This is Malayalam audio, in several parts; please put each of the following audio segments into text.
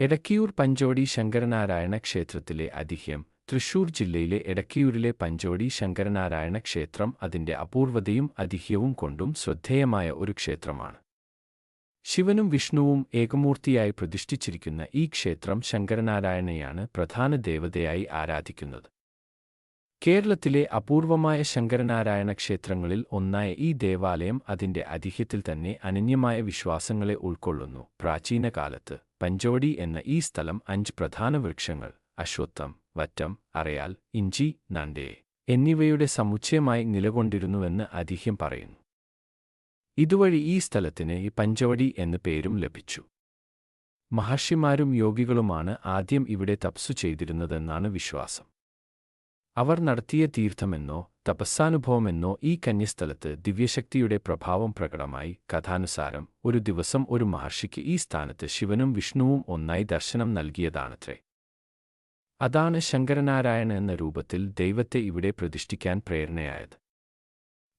എടക്കിയൂർ പഞ്ചോടി ശങ്കരനാരായണ ക്ഷേത്രത്തിലെ അതിഹ്യം തൃശൂർ ജില്ലയിലെ എടക്കിയൂരിലെ പഞ്ചോടി ശങ്കരനാരായണ ക്ഷേത്രം അതിന്റെ അപൂർവതയും അതിഹ്യവും കൊണ്ടും ശ്രദ്ധേയമായ ഒരു ക്ഷേത്രമാണ്. ശിവനും വിഷ്ണുവും ഏകമൂർത്തിയായി പ്രതിഷ്ഠിച്ചിരിക്കുന്ന ഈ ക്ഷേത്രം ശങ്കരനാരായണയാണ് പ്രധാന ദേവതയായി ആരാധിക്കുന്നത്. കേരളത്തിലെ അപൂർവമായ ശങ്കരനാരായണ ക്ഷേത്രങ്ങളിൽ ഒന്നായ ഈ ദേവാലയം അതിന്റെ അതിഹ്യത്തിൽ തന്നെ അനന്യമായ വിശ്വാസങ്ങളെ ഉൾക്കൊള്ളുന്നു. പ്രാചീന പ്രാചീനകാലത്ത് പഞ്ചോടി എന്ന ഈ സ്ഥലം അഞ്ച് പ്രധാന വൃക്ഷങ്ങൾ അശ്വത്ഥം വറ്റം അറയാൽ ഇഞ്ചി നണ്ടേ എന്നിവയുടെ സമുച്ചയമായി നിലകൊണ്ടിരുന്നുവെന്ന് അതിഹ്യം പറയുന്നു. ഇതുവഴി ഈ സ്ഥലത്തിന് ഈ പഞ്ചവടി എന്ന പേരും ലഭിച്ചു. മഹർഷിമാരും യോഗികളുമാണ് ആദ്യം ഇവിടെ തപ്സു ചെയ്തിരുന്നതെന്നാണ് വിശ്വാസം. അവർ നടത്തിയ തീർത്ഥമെന്നോ തപസ്സാനുഭവമെന്നോ ഈ കന്യസ്ഥലത്ത് ദിവ്യശക്തിയുടെ പ്രഭാവം പ്രകടമായി. കഥാനുസാരം ഒരു ദിവസം ഒരു മഹർഷിക്ക് ഈ സ്ഥാനത്ത് ശിവനും വിഷ്ണുവും ഒന്നായി ദർശനം നൽകിയതാണത്രേ. അതാണ് ശങ്കരനാരായണ എന്ന രൂപത്തിൽ ദൈവത്തെ ഇവിടെ പ്രതിഷ്ഠിക്കാൻ പ്രേരണയായത്.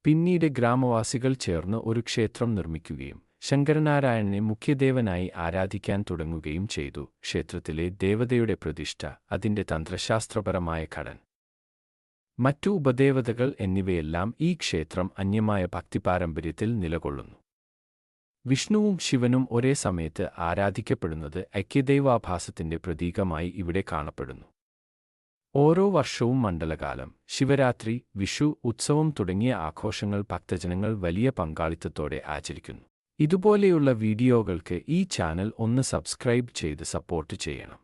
പിന്നീട് ഗ്രാമവാസികൾ ചേർന്ന് ഒരു ക്ഷേത്രം നിർമ്മിക്കുകയും ശങ്കരനാരായണനെ മുഖ്യദേവനായി ആരാധിക്കാൻ തുടങ്ങുകയും ചെയ്തു. ക്ഷേത്രത്തിലെ ദേവതയുടെ പ്രതിഷ്ഠ അതിന്റെ തന്ത്രശാസ്ത്രപരമായ ഘടന മറ്റു ഉപദേവതകൾ എന്നിവയെല്ലാം ഈ ക്ഷേത്രം അന്യമായ ഭക്തിപാരമ്പര്യത്തിൽ നിലകൊള്ളുന്നു. വിഷ്ണുവും ശിവനും ഒരേ സമയത്ത് ആരാധിക്കപ്പെടുന്നത് ഐക്യദൈവാഭാസത്തിന്റെ പ്രതീകമായി ഇവിടെ കാണപ്പെടുന്നു. ഓരോ വർഷവും മണ്ഡലകാലം ശിവരാത്രി വിഷു ഉത്സവം തുടങ്ങിയ ആഘോഷങ്ങൾ ഭക്തജനങ്ങൾ വലിയ പങ്കാളിത്തത്തോടെ ആചരിക്കുന്നു. ഇതുപോലെയുള്ള വീഡിയോകൾക്ക് ഈ ചാനൽ ഒന്ന് സബ്സ്ക്രൈബ് ചെയ്ത് സപ്പോർട്ട് ചെയ്യണം.